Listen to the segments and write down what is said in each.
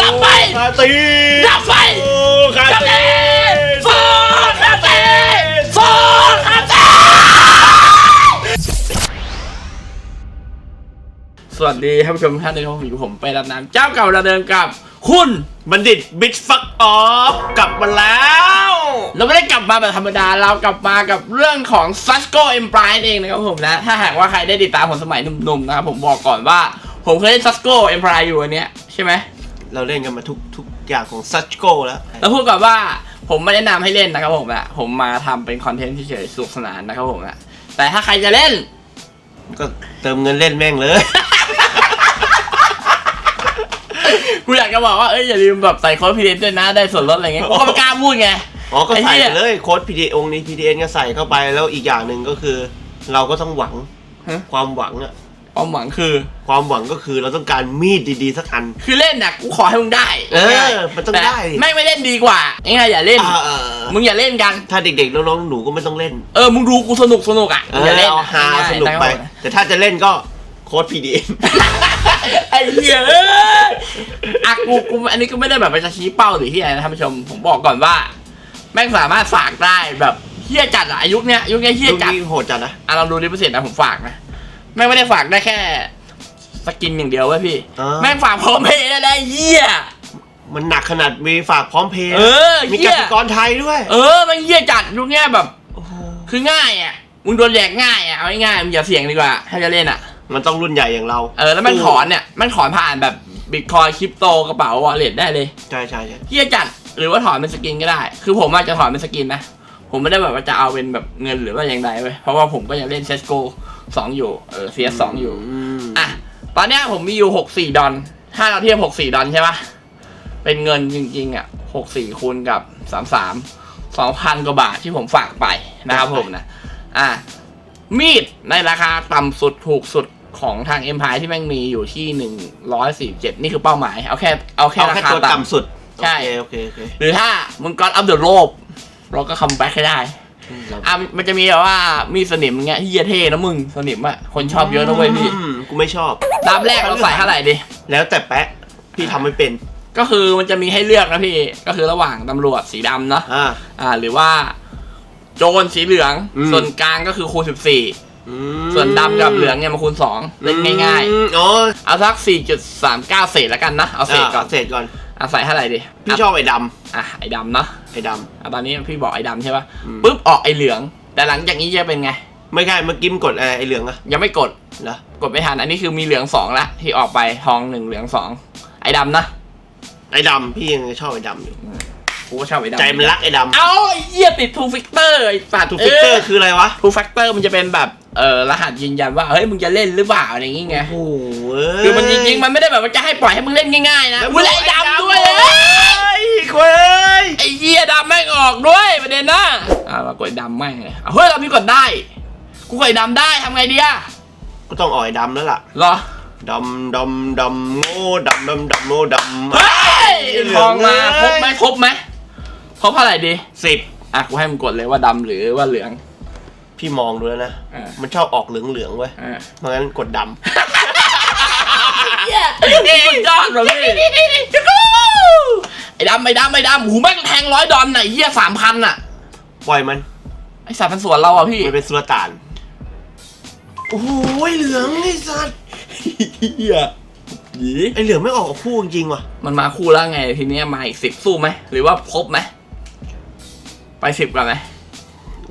ดับไปคาตีดับไปโอ้คาคาตีเต้โซคาเต้โซคาเต้สวัสดีท่านผู้ชมทุกท่านนะครับผมอยู่ผมไปรับน้ำเจ้าเก่าระเดิมกับ คุณ บัณฑิตบิชฟักออฟกลับมาแล้ว เราไม่ได้กลับมาแบบธรรมดาเรากลับมากับเรื่องของ s u s c o e m p r i e เองนะครับผมนะถ้าหากว่าใครได้ติดตามผมสมัยหนุ่มๆนะครับผมบอกก่อนว่า ผมเคยเล่น s u s c o e m p r i e อยู่อันเนี้ยใช่ไหม เราเล่นกันมาทุกทุกอย่างของซัชโกแล้วแล้วพูดก่อนว่าผมไม่แนะนำให้เล่นนะครับผมอะผมมาทำเป็นคอนเทนต์เฉยๆสนุกสนานนะครับผมอะแต่ถ้าใครจะเล่น ก็เติมเงินเล่นแม่งเลยกูอยากจะบอกว่าเอ้ยอย่าลืมแบบใส่โค้ดพีเดด้วยนะได้ส่วนลดอะไรเงี้ยกูก็ไม่กล้าพูดไงอ๋อก็ไอ้ใส่เหี้ยไปเลยโค้ด PDA องค์นี้ PDN ก็ใส่เข้าไปแล้วอีกอย่างหนึ่งก็คือ เราก็ต้องหวังฮะความหวังอะ ความหวังคือ ความหวังก็คือเราต้องการมีดดีๆสักอัน คือเล่นน่ะกูขอให้มึงได้เออมันต้องได้ แม่งไม่เล่นดีกว่าง่ายๆอย่าเล่นอ่าเออมึงอย่าเล่นกัน ถ้าเด็กๆน้องๆหนูก็ไม่ต้องเล่น เออมึงดูกูสนุกสนุกอะเอมึงออย่าเล่นเอาฮาง่ยๆสนุกไปนะครับผมแต่ถ้าจะเล่นก็โค้ด PDN ไอ้เหี้ยเอ้ยอะกูกูอันนี้ก็ไม่ได้แบบไปจะชี้เป้าหรือที่อะไรนะท่านผู้ชมผมบอกก่อนว่า แม่งสามารถฝากได้แบบเฮี้ยจัดอะอายุเนี้ยอายุเนี้ยเฮี้ยลูกจัดนี้โหดจัดนะ อะลองดูดิเปอร์เซ็นต์นะผมฝากนะ แม่งไม่ได้ฝากได้แค่ สกินอย่างเดียวเว้ยพี่ อ่า แม่งฝากพร้อมเพย์ได้ได้เหี้ย มันหนักขนาดมีฝากพร้อมเพย์เออมีเหี้กยสิกรไทยด้วยเออแม่งเหี้ยจัดยุคเนี้ยแบบ โอ้โหคือง่ายอะ มึงโดนแดกง่ายอะ เอาง่ายๆมึงอย่าเสี่ยงดีกว่า ถ้าจะเล่นอะ มันต้องรุ่นใหญ่อย่างเราเออ แล้วมันถอนเนี่ย มันถอนผ่านแบบบิตคอยคริปโตกระเป๋าวอลเล็ตได้เลย ใช่ใช่ใช่เฮียจัดหรือว่าถอนเป็นสกินก็ได้ คือผมอาจจะถอนเป็นสกินนะ ผมไม่ได้แบบว่าจะเอาเป็นแบบเงินหรือว่าอย่างไรเว้ยเพราะว่าผมก็ยังเล่นเซสโก สองอยู่เออเซียสองอยู่มอะตอนเนี้ยผมมีอยู่หกสี่ดอลถ้าเราเทียบหกสี่ดอลใช่ปะเป็นเงินจริงๆอะหกสี่คูณกับสามสามสองพันกว่าบาทที่ผมฝากไปนะครับผมนะ อะมีดในราคาต่ำสุดถูกสุดของทางเอ็มพายที่แม่งมีอยู่ที่หนึ่งร้อยสี่เจ็ดนี่คือเป้าหมาย เอาแค่เอาแค่เอาราแค่คาตัวต่ำต่ำสุด ใช่โอเคโอเคโอเคหรือถ้ามึงก็อัพเดอะโลบเราก็คัมแบ็กให้ได้ อะมันจะมีแบบว่ามีสนิมเงี้ยเฮียเท่นะมึงสนิมอะคนชอบเยอะนะเว้ยพี่อืมกูไม่ชอบดามแรกเราใส่เท่าไหร่ดิ แล้วแต่แปะพี่ทำไม่เป็นก็คือมันจะมีให้เลือกนะพี่ ก็คือระหว่างตำรวจสีดำเนาะอ่า อ่า หรือว่า โจรสีเหลือง อืม ส่วนกลางก็คือคูณสิบสี่อืมส่วนดำกับเหลืองเนี่ยมาคูณสองเล่นง่ายอืมอ๋อๆเอาสักสี่จุดสามเก้าเศษแล้วกันนะ เอาเศษก่อนเศษก่อน อะใส่เท่าไหร่ดิพี่ชอบไอ้ดอะไอ้ดำเนาะำไอ้ดอะตอนนี้พี่บอกไอ้ดำใช่ปะอืมปุ๊บออกไอ้เหลือง แต่หลังจากนี้จะเป็นไงำไม่ใช่เมื่อกี้มันกดอะไรไอ้เหลืองอะยังไม่กดเหรอกดไม่ทันอันนี้คือมีเหลืองสองละที่ออกไปทองหนึ่งเหลืองสองไอ้ดำนะไอ้ดำพี่ยังชอบไอ้ดำอยู่ กูก็ชอบไอ้ดำใจมันรักไอ้ดำเอาไอ้เหี้ยติดทูฟิกเตอร์ไอ้สัตว์ทูฟิกเตอร์คืออะไรวะทูฟิกเตอร์มันจะเป็นแบบเอ่อรหัสยืนยันว่าเฮ้ยมึงจะเล่นหรือเปล่าอะไรอย่างเงี้ยโอ้โหคือมันจริงๆมันไม่ได้แบบว่าจะให้ปล่อยให้มึงเล่นง่ายๆนะอุ้ยแล้วไอ้ดำด้วยเฮ้ยเว้ยไอ้เหี้ยดำแม่งออกด้วยประเด็นนะอ่ามากดดำแม่งเลยเอาเฮ้ยเรามีกดได้กูกดไอ้ดำได้ทำไงดีอะก็ต้องอ่อยดำแล้วล่ะเหรอดำดำดำโง่ดำดำดำโง่ดำเฮ้ยทองมาครบไหมครบไหม ครบเท่าไหร่ดีสิบอะกูให้มึงกดเลยว่าดำหรือว่าเหลือง พี่มองดูแล้วนะอ่ามันชอบออกเหลืองเหลืองๆเว้ยอ่าเพราะงั้นกดดเย้สุดยอดเลยพี่ไอ้ดำไอ้ดำไอ้ดำหูแม่งแทงร้อยดอลน่ะไอ้เหี้ยสามพันน่ะำปล่อยมัน ไอ้สัตว์พันสวนเราอะพี่มันเป็นสุลต่าน โอ้โหเหลืองไอ้สัตว์เหี้ยหยีไอ้เหลืองไม่ออกกับคู่จริงๆว่ะ มันมาคู่แล้วไงทีเนี้ยมาอีกสิบสู้ไหมหรือว่าครบไหม ไปสิบกันไหม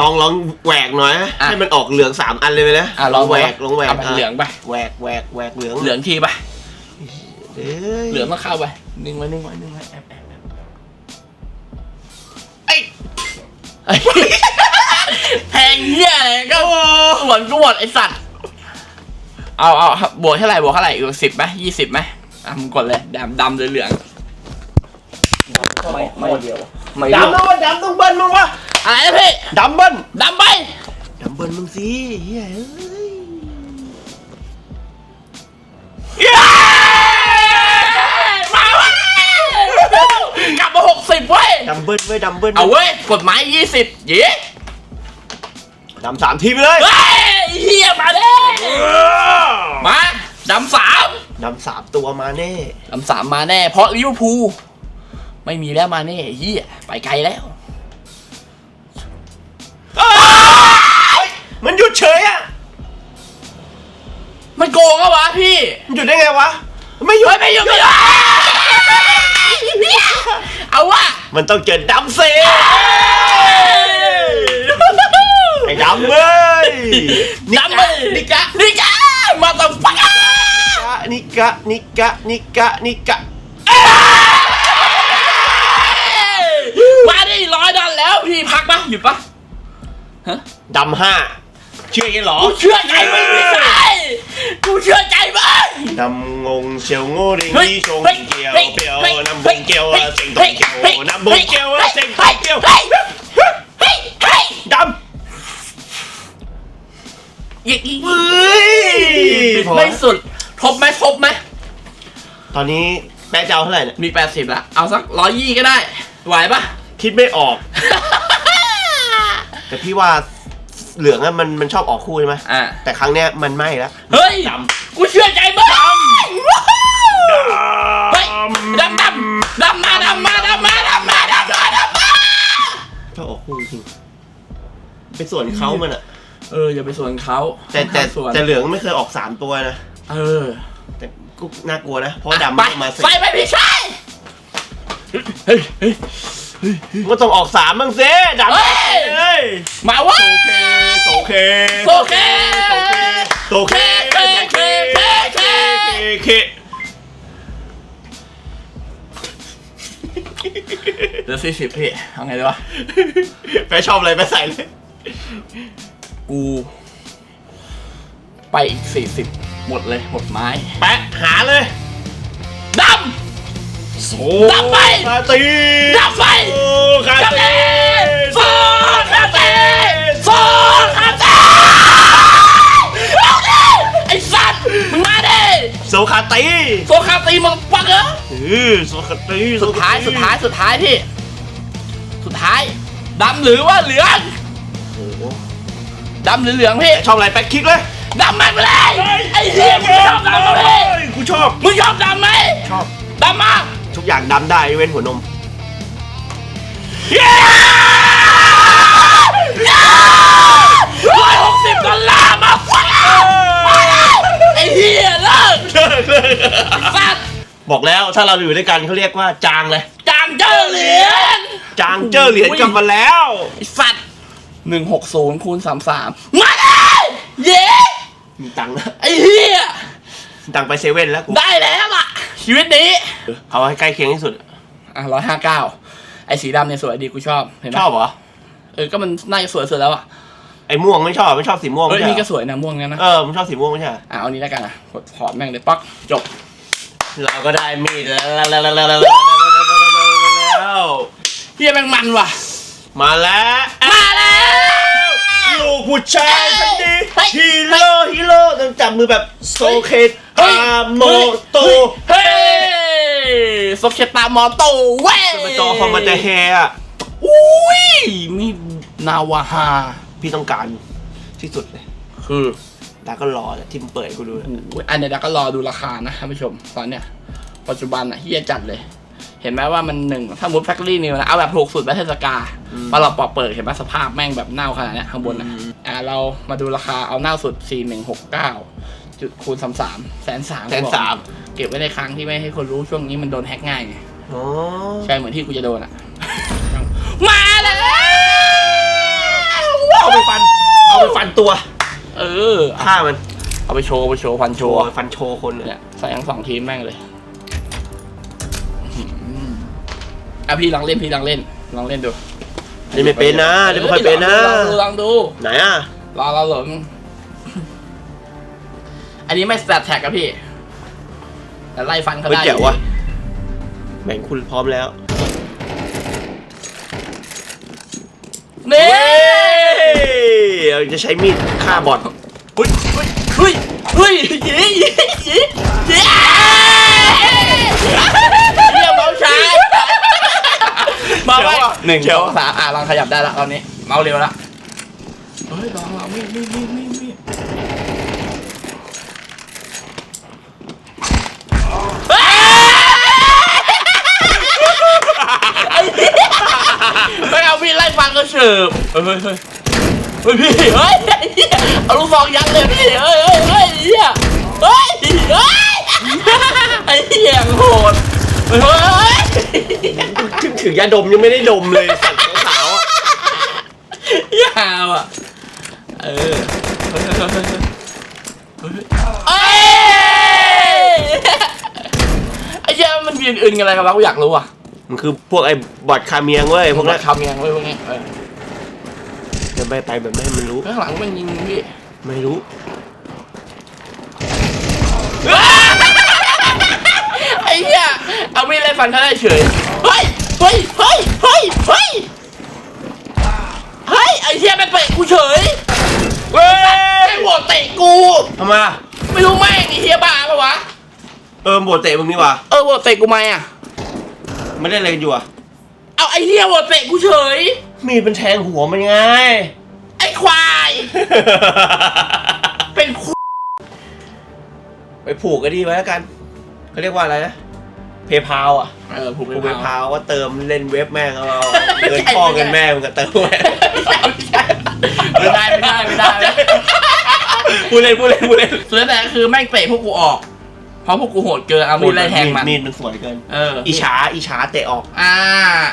ลองลองแหวกหน่อยนะอะ ให้มันออกเหลืองสามอันเลยไหมนะอะลองแหวกลองแหวกเอาไปเหลืองไป แหวกแหวกแหวกเหลืองเหลืองทีไป เอ้ยเหลืองมาเข้าไปนิ่งไว้นิ่งไว้นิ่งไว้แอบแอบแอบไอ้เอ้ยแทงเหี้ยอะไรก็สวนกูหมดไอสัตว์ เอาเอาบวกเท่าไหร่บวกเท่าไหร่อีกสิบไหมยี่สิบไหมอะมึงกดเลยดำดำหรือเหลืองไม่ไม่เดียว ไม่ดำต้องว่าดำต้องเบิ้ลมั้งวะอะไรนะพี่ดำเบิ้ลดำไปดำเบิ้ลมึงสิเฮ้ยเอ้ยมาเว้ยกลับมาหกสิบเว้ยดำเบิ้ลเว้ยดำเบิ้ลเอาเว้ยกฎหมายยี่สิบเย้ดำสามทีไปเลยเฮ้ยเฮียมาเด้มาดำสามนำสามตัวมาแน่ลำสามมาแน่ เพราะลิเวอร์พูล ไม่มีแล้วมาแน่เฮียไปไกลแล้วมันหยุดเฉยอะ มันโกงอะวะพี่ มันหยุดได้ไงวะ ไม่หยุเฮ้ดยไม่หยุดไม่หยุดเอาวะมันต้องเจอดำเซไอ้ดำเว้ยนับไปนิกะนิกะมาตบปังนิกะนิกะนิกะนิกะ มาดิร้อยดอลแล้วพี่พักปะหยุดปะฮะดำห้าเชื่อยังเหรอกูเชื่อใจมึงไม่ใช่กูเชื่อใจมึง ดำงงเชียวโง่ดิเฮ้ยงชงเฮ้ยเกียวเฮ้ยเปียวเฮ้ยน้ำบงเกียวอะเสียงตงเกียวฮ้น้ำบงเกียวอะเสียงตงเกียวเฮ้ยเฮ้ยเฮ้ยดอีกอีกำเฮ้ยพอไม่สุด ทบไหมทบไหมตอนนี้แม่จะเอาเท่าไหร่เนี่ยมี80ละเอาสักร้อยยี่ก็ได้ ไหวปะ คิดไม่ออก แต่พี่ว่าเหลืองอะมันมันชอบออกคู่ใช่ไหมอ่าแต่ครั้งเนี้ยมันไม่แล้วเฮ้ยดำกูเชื่อใจมึงเฮ้ยดำดำดำมาดำมาดำมาดำมาดำมาดำมาชอบออกคู่จริงไปส่วนเขามันอะเอออย่าไปสวนเขาแต่แต่สวนแต่เหลืองไม่เคยออกสามตัวนะ เออแต่ก็น่ากลัวนะ เพราะดำไปมันมาสิไปไปพี่ชายเฮ้ยเฮ้ย ก็ต้องออกสามบ้างสิดำเฮ้ยเฮ้ยมาเวะโอเคโอเคโอเคโอเคเคเคเคเคเคเคเหลือสี่สิบพี่เอาไงดีวะไปชอบอะไรไปใส่เลยกูไปอีกสี่สิบหมดเลยหมดไม้แปะหาเลยดโซดำไปคาตีำดำไปโซค โซคาตีโซคาตีมึงปักเหรอเออโซคาตีสุดท้ายสุดท้ายสุดท้ายพี่ สุดท้ายดำหรือว่าเหลืองโอ้โหดำหรือเหลืองพี่ชอบอะไรแปะคลิกเลยดำมันไปเลยไอ้เหี้ยมึงชอบดำไหมพี่เฮ้ยกูชอบมึงชอบดำไหมชอบดำมากทุกอย่างดำได้ยกเว้นหัวนมเย้ร้อยหกสิบดอลลาร์มาฟัง ไอ้เหี้ยเลิกสัตว์บอกแล้วถ้าเราอยู่ด้วยกันเขาเรียกว่าจางเลย จางเจอเหรียญจางเจอเหรียญกลับมาแล้วไอ้สัตว์หนึ่งหกศูนย์คูณสามสามมาเลยเย้มีตังค์นะไอ้เหี้ยมีตังค์ไปเซเว่นแล้วกูได้แล้วล่ะ ชีวิตนี้ เอาให้ใกล้เคียงที่สุด อะร้อยห้าเก้าไอ้สีดำเนี่ยสวยดีกูชอบเห็นไหมชอบเหรอ เออ ก็มันน่าจะสวยสุดแล้วอะไอ้ม่วงไม่ชอบไม่ชอบสีม่วงเฮ้ยไม่นี่ใช่ก็เหรอสวยนะม่วงนั้นนะเออมันชอบสีม่วงไม่ใช่เหรออะเอานี้แล้วกันอะกดถอดแม่งเลยปักจบเราก็ได้มีดแล้วแล้วแล้วแล้วแล้วแล้วเฮียแม่งมันว่ะ มาแล้วมาแล้ว ลูกผู้ชายคนดีเฮ้ยฮีโร่ฮีโร่ต้องจับมือแบบโซเคตาโมโตเฮ้ยโซเคตามอโตเว้ย เป็นจอคอมมันจะแฮอะอุ้ยมีนาวาฮา พี่ต้องการที่สุดเลยคือดาก็รอแหละที่มึงเปิดให้กูดูนะโอ้ยอันเนี้ยเดี๋ยวก็รอดูราคานะท่านผู้ชม ตอนเนี้ย ปัจจุบันอะเฮียจัดเลย เห็นไหมว่ามันหนึ่งถ้ามุดแฟคทอรี่นิวนะเอาแบบถูกสุดแบทเทสกาพอเราปอกเปิดเห็นไหมสภาพแม่งแบบเน่าขนาดเนี้ยข้างบนนะอ่าเรามาดูราคาเอาเน่าสุด 4169จุดคูณ33แสนสามแสนสามเก็บไว้ในครั้งที่ไม่ให้คนรู้ช่วงนี้มันโดนแฮ็กง่ายไง อ๋อ ใช่เหมือนที่กูจะโดนอะ เอาไปฟัน เอาไปฟันตัวเออ ฆ่ามันเอาไปโชว์ไปโชว์ฟันโชโชว์ว์ฟันโชว์คนเลยเนี่ยใส่ทั้งสองทีมแม่งเลยอื้อหืออะพี่ลองเล่นพี่ลองเล่นลองเล่นดูเล่นไม่เป็นนะเล่นไม่ค่อยเป็นนะ ลองดูลองดูไหนอะ ลองเราหลงอันนี้ไม่สแตทแท็กอะพี่แต่ไล่ฟันเขาเฮ้ยได้เจ๋ววะแบ่งคุณพร้อมแล้ว ยวจะใช้มีดฆ่าบอดเฮ้ยเฮ้ยเฮ้ยเย้เย้เย้เย้เรียกเมาช้ามาไปหนึ่งสองสามอะลองขยับได้ละตอนนี้ เมาเร็วละเฮ้ยลองลองมีดมีดมีดมีดมีไม่เอามีดไล่ฟันก็เฉิบเฮ้ยเฮ้ย เฮ้ยพี่เฮ้ยไอ้เหี้ยเอาลูกซองยัดเลยพี่เฮ้ยเฮ้ยเฮ้ยไอ้เหี้ยเฮ้ยเฮ้ยไอ้เหี้ยโหดเฮ้ยเฮ้ยถึงถือยาดมยังไม่ได้ดมเลยสัตว์ขาวๆอะยาวอะเออเฮ้ยเฮ้ยเฮ้ยเฮ้ยเฮ้ยเอ้ยไอ้เหี้ยมันยืนอื่นกันอะไรกันวะกูอยากรู้อะมันคือพวกไอ้บอดคาเมียงเว้ยพวกนั้นทำยังไงเว้ยพวกนี้เออ จะไปไปแบบไม่ให้มันรู้ ข้างหลังมันยิงพี่ไม่รู้ ไอ้เหี้ยเอามีดไล่ฟันเขาได้เฉยเฮ้ยเฮ้ยเฮ้ยเฮ้ยเฮ้ยเฮ้ยไอ้เหี้ยแม่งเตะกูเฉยเว้ยแม่งโหวตเตะกูทำไมอะไม่รู้แม่งไอ้เหี้ยบ้าปะวะเออโบดเตะมึงนี่ว่ะเออโหวตเตะกูไหมอะไม่ได้อะไรกันอยู่อะเอาไอ้เหี้ยโหวตเตะกูเฉย มีดเป็นแทงหัวมันไง ไอ้ควาย เป็นคุไปผูกกันดีไว้แล้วกันเขาเรียกว่าอะไรนะ เพย์พาอะ เออผูกผูกเพไปย์พาพาว่าเติมเล่นเว็บแม่งเอาเงินพ่อเงินแม่มึงก็เติมไว้ไม่ได้ไม่ได้ไม่ได้ไม่ได้พูดเล่นพูดเล่นพูดเล่น สุดท้ายคือแม่งเตะพวกกูออก เพราะพวกกูโหดเกินเอามีดไล่แทงมันมีดมันสวยเกิน เอออีฉาอีฉาเตะออก อ่า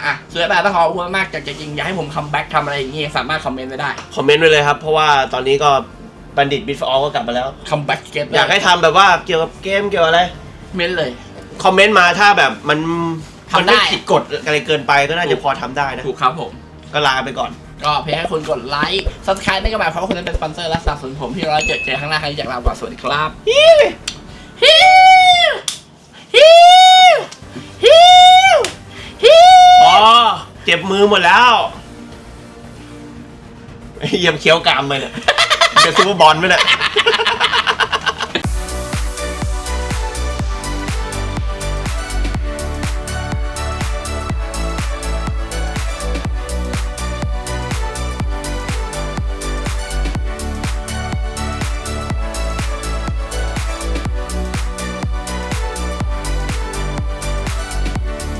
อะสุดท้ายต้องขอบคุณมากจากจริงๆอยากให้ผมคัมแบ็กทำอะไรอย่างงี้สามารถคอมเมนต์ไว้ได้ คอมเมนต์ไว้เลยครับ เพราะว่าตอนนี้ก็บัณฑิตบิทฟอร์ก็กลับมาแล้วคัมแบ็กเกมอยากให้ทำแบบว่าเกี่ยวกับเกมเกี่ยวกับอะไรเมนเลย คอมเมนต์มาถ้าแบบมันทำได้มันม่ผิดกฎอะไรเกินไปก็น่าจะพอทำได้นะถูกครับผม ก็ลาไปก่อนก็เพียงให้คุณกดไลค์ซับสไครต์ได้ก็หมายความว่าคุณจะเป็นสปอนเซอร์และสนับสนุนผมที่เราเจอเจอข้างหน้าใครจากเราก่อนสวัสดีครับฮิ เจ็บมือหมดแล้วเยี่ยมเคี้ยวกรามเลยเนี่ยจะซูเปอร์บอลไหมเนี่ย